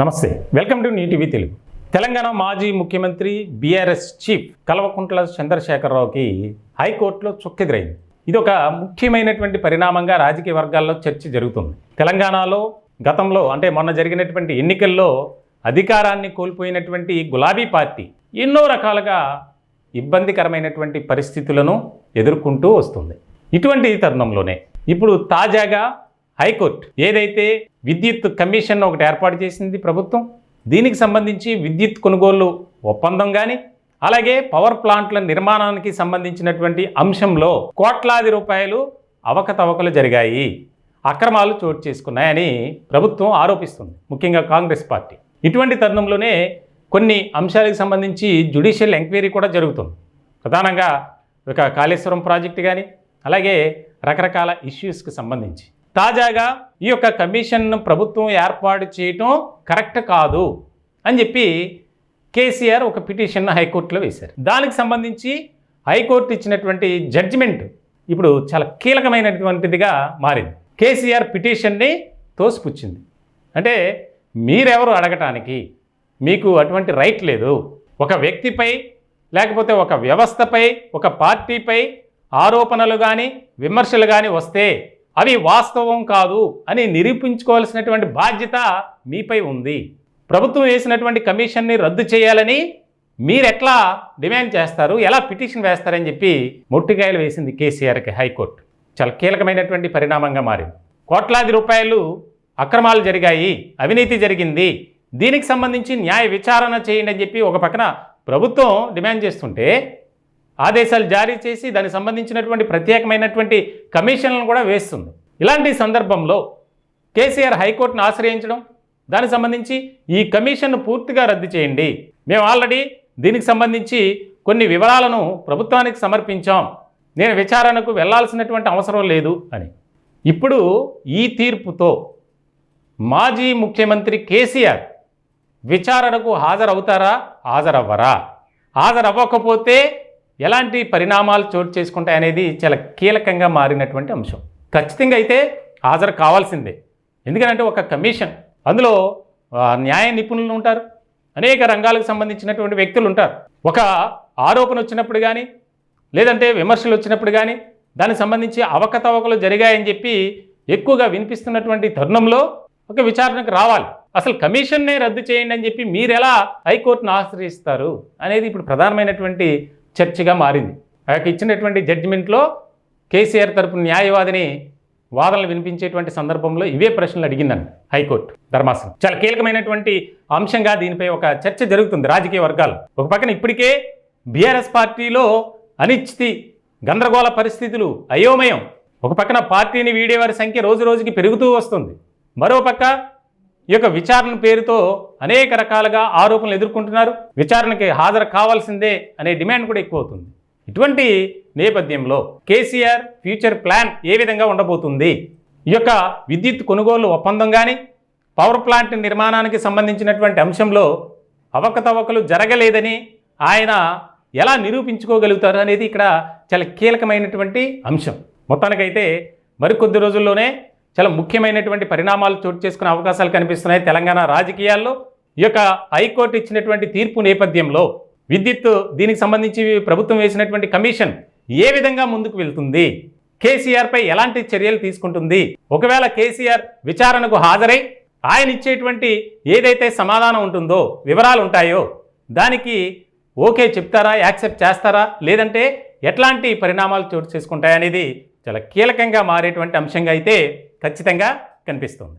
నమస్తే welcome to నీ తెలుగు. తెలంగాణ మాజీ ముఖ్యమంత్రి బీఆర్ఎస్ చీఫ్ కల్వకుంట్ల చంద్రశేఖరరావుకి హైకోర్టులో చుక్కెదిరైంది. ఇది ఒక ముఖ్యమైనటువంటి పరిణామంగా రాజకీయ వర్గాల్లో చర్చ జరుగుతుంది. తెలంగాణలో గతంలో అంటే మొన్న జరిగినటువంటి ఎన్నికల్లో అధికారాన్ని కోల్పోయినటువంటి గులాబీ పార్టీ ఎన్నో రకాలుగా ఇబ్బందికరమైనటువంటి పరిస్థితులను ఎదుర్కొంటూ వస్తుంది. ఇటువంటి తరుణంలోనే ఇప్పుడు తాజాగా హైకోర్టు ఏదైతే విద్యుత్ కమిషన్ ఒకటి ఏర్పాటు చేసింది ప్రభుత్వం దీనికి సంబంధించి విద్యుత్ కొనుగోలు ఒప్పందం కానీ అలాగే పవర్ ప్లాంట్ల నిర్మాణానికి సంబంధించినటువంటి అంశంలో కోట్లాది రూపాయలు అవకతవకలు జరిగాయి. అక్రమాలు చోటు చేసుకున్నాయని ప్రభుత్వం ఆరోపిస్తుంది ముఖ్యంగా కాంగ్రెస్ పార్టీ. ఇటువంటి తరుణంలోనే కొన్ని అంశాలకు సంబంధించి జ్యుడిషియల్ ఎంక్వైరీ కూడా జరుగుతుంది. ప్రధానంగా ఒక కాళేశ్వరం ప్రాజెక్టు కానీ అలాగే రకరకాల ఇష్యూస్కి సంబంధించి. తాజాగా ఈ యొక్క కమిషన్ను ప్రభుత్వం ఏర్పాటు చేయటం కరెక్ట్ కాదు అని చెప్పి కేసీఆర్ ఒక పిటిషన్ హైకోర్టులో వేశారు. దానికి సంబంధించి హైకోర్టు ఇచ్చినటువంటి జడ్జిమెంట్ ఇప్పుడు చాలా కీలకమైనటువంటిదిగా మారింది. కేసీఆర్ పిటిషన్ని తోసిపుచ్చింది. అంటే మీరెవరు అడగటానికి? మీకు అటువంటి రైట్ లేదు. ఒక వ్యక్తిపై లేకపోతే ఒక వ్యవస్థపై ఒక పార్టీపై ఆరోపణలు కానీ విమర్శలు కానీ వస్తే అవి వాస్తవం కాదు అని నిరూపించుకోవాల్సినటువంటి బాధ్యత మీపై ఉంది. ప్రభుత్వం వేసినటువంటి కమిషన్ని రద్దు చేయాలని మీరెట్లా డిమాండ్ చేస్తారు? ఎలా పిటిషన్ వేస్తారని చెప్పి మొట్టికాయలు వేసింది కేసీఆర్కి హైకోర్టు. చాలా కీలకమైనటువంటి పరిణామంగా మారింది. కోట్లాది రూపాయలు అక్రమాలు జరిగాయి అవినీతి జరిగింది. దీనికి సంబంధించి న్యాయ విచారణ చేయండి అని చెప్పి ఒక పక్కన ప్రభుత్వం డిమాండ్ చేస్తుంటే ఆదేశాలు జారీ చేసి దానికి సంబంధించినటువంటి ప్రత్యేకమైనటువంటి కమిషన్లను కూడా వేస్తుంది. ఇలాంటి సందర్భంలో కేసీఆర్ హైకోర్టును ఆశ్రయించడం దానికి సంబంధించి ఈ కమిషన్ను పూర్తిగా రద్దు చేయండి. మేము ఆల్రెడీ దీనికి సంబంధించి కొన్ని వివరాలను ప్రభుత్వానికి సమర్పించాం. నేను విచారణకు వెళ్ళాల్సినటువంటి అవసరం లేదు అని. ఇప్పుడు ఈ తీర్పుతో మాజీ ముఖ్యమంత్రి కేసీఆర్ విచారణకు హాజరవుతారా? హాజరవ్వరా? హాజరవ్వకపోతే ఎలాంటి పరిణామాలు చోటు చేసుకుంటాయి అనేది చాలా కీలకంగా మారినటువంటి అంశం. ఖచ్చితంగా అయితే హాజరు కావాల్సిందే. ఎందుకంటే ఒక కమిషన్. అందులో న్యాయ నిపుణులు ఉంటారు. అనేక రంగాలకు సంబంధించినటువంటి వ్యక్తులు ఉంటారు. ఒక ఆరోపణ వచ్చినప్పుడు కానీ లేదంటే విమర్శలు వచ్చినప్పుడు కానీ దానికి సంబంధించి అవకతవకలు జరిగాయని చెప్పి ఎక్కువగా వినిపిస్తున్నటువంటి తరుణంలో ఒక విచారణకు రావాలి. అసలు కమిషన్నే రద్దు చేయండి అని చెప్పి మీరు ఎలా హైకోర్టును ఆశ్రయిస్తారు? అనేది ఇప్పుడు ప్రధానమైనటువంటి చర్చగా మారింది. ఆ యొక్క ఇచ్చినటువంటి జడ్జిమెంట్లో కేసీఆర్ తరపు న్యాయవాదిని వాదనలు వినిపించేటువంటి సందర్భంలో ఇవే ప్రశ్నలు అడిగిందండి హైకోర్టు ధర్మాసనం. చాలా కీలకమైనటువంటి అంశంగా దీనిపై ఒక చర్చ జరుగుతుంది రాజకీయ వర్గాలు ఒక పక్కన ఇప్పటికే బీఆర్ఎస్ పార్టీలో అనిశ్చితి గందరగోళ పరిస్థితులు అయోమయం. ఒక పక్కన పార్టీని వీడేవారి సంఖ్య రోజు రోజుకి పెరుగుతూ వస్తుంది. మరో పక్క ఈ యొక్క విచారణ పేరుతో అనేక రకాలుగా ఆరోపణలు ఎదుర్కొంటున్నారు. విచారణకి హాజరు కావాల్సిందే అనే డిమాండ్ కూడా ఎక్కువ అవుతుంది ఇటువంటి నేపథ్యంలో కేసీఆర్ ఫ్యూచర్ ప్లాన్ ఏ విధంగా ఉండబోతుంది? ఈ యొక్క విద్యుత్ కొనుగోలు ఒప్పందం కానీ పవర్ ప్లాంట్ నిర్మాణానికి సంబంధించినటువంటి అంశంలో అవకతవకలు జరగలేదని ఆయన ఎలా నిరూపించుకోగలుగుతారు అనేది ఇక్కడ చాలా కీలకమైనటువంటి అంశం. మొత్తానికైతే మరికొద్ది రోజుల్లోనే చాలా ముఖ్యమైనటువంటి పరిణామాలు చోటు చేసుకునే అవకాశాలు కనిపిస్తున్నాయి. తెలంగాణ రాజకీయాల్లో ఈ యొక్క హైకోర్టు ఇచ్చినటువంటి తీర్పు నేపథ్యంలో విద్యుత్ దీనికి సంబంధించి ప్రభుత్వం వేసినటువంటి కమిషన్ ఏ విధంగా ముందుకు వెళ్తుంది? కేసీఆర్పై ఎలాంటి చర్యలు తీసుకుంటుంది? ఒకవేళ కేసీఆర్ విచారణకు హాజరై ఆయన ఇచ్చేటువంటి ఏదైతే సమాధానం ఉంటుందో వివరాలు ఉంటాయో దానికి ఓకే చెప్తారా? యాక్సెప్ట్ చేస్తారా? లేదంటే ఎట్లాంటి పరిణామాలు చోటు చేసుకుంటాయనేది చాలా కీలకంగా మారేటువంటి అంశంగా అయితే ఖచ్చితంగా కనిపిస్తుంది.